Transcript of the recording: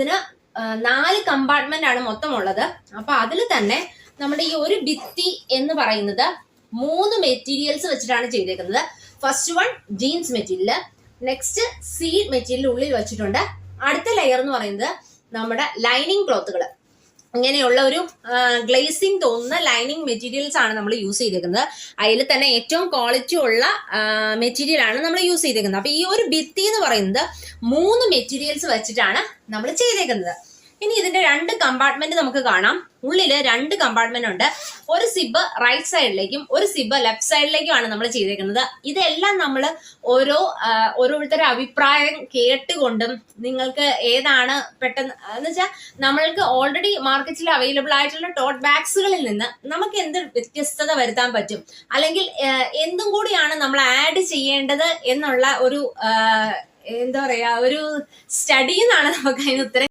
ഇതിന് നാല് കമ്പാർട്ട്മെന്റ് ആണ് മൊത്തം ഉള്ളത് അപ്പൊ അതിൽ തന്നെ നമ്മുടെ ഈ ഒരു ഭിത്തി എന്ന് പറയുന്നത് മൂന്ന് മെറ്റീരിയൽസ് വെച്ചിട്ടാണ് ചെയ്തേക്കുന്നത്. First one jeans material next C material ഉള്ളിൽ വെച്ചിട്ടുണ്ട്. അടുത്ത ലെയർ എന്ന് പറയുന്നത് നമ്മുടെ ലൈനിങ് ക്ലോത്തുകൾ ഇങ്ങനെയുള്ള ഒരു ഗ്ലേസിംഗ് തോന്നുന്ന ലൈനിങ് മെറ്റീരിയൽസ് ആണ് നമ്മൾ യൂസ് ചെയ്തേക്കുന്നത്. അതിൽ തന്നെ ഏറ്റവും ക്വാളിറ്റി ഉള്ള മെറ്റീരിയൽ ആണ് നമ്മൾ യൂസ് ചെയ്തേക്കുന്നത്. അപ്പൊ ഈ ഒരു ഭിത്തി എന്ന് പറയുന്നത് മൂന്ന് മെറ്റീരിയൽസ് വെച്ചിട്ടാണ് നമ്മൾ ചെയ്തേക്കുന്നത്. ഇനി ഇതിന്റെ രണ്ട് കമ്പാർട്ട്മെന്റ് നമുക്ക് കാണാം. ഉള്ളിൽ രണ്ട് കമ്പാർട്ട്മെന്റ് ഉണ്ട്. ഒരു സിബ് റൈറ്റ് സൈഡിലേക്കും ഒരു സിബ് ലെഫ്റ്റ് സൈഡിലേക്കുമാണ് നമ്മൾ ചെയ്തേക്കുന്നത്. ഇതെല്ലാം നമ്മൾ ഓരോ ഓരോരുത്തരുടെ അഭിപ്രായം കേട്ടുകൊണ്ടും നിങ്ങൾക്ക് ഏതാണ് പെട്ടെന്ന് എന്ന് വെച്ചാൽ നമ്മൾക്ക് ഓൾറെഡി മാർക്കറ്റിൽ അവൈലബിൾ ആയിട്ടുള്ള ടോട്ട് ബാഗ്സുകളിൽ നിന്ന് നമുക്ക് എന്ത് വ്യത്യസ്തത വരുത്താൻ പറ്റും? അല്ലെങ്കിൽ എന്തും കൂടിയാണ് നമ്മൾ ആഡ് ചെയ്യേണ്ടത് എന്നുള്ള ഒരു എന്താ പറയാ ഒരു സ്റ്റഡി എന്നാണ് നമുക്ക് അതിന് ഉത്തരം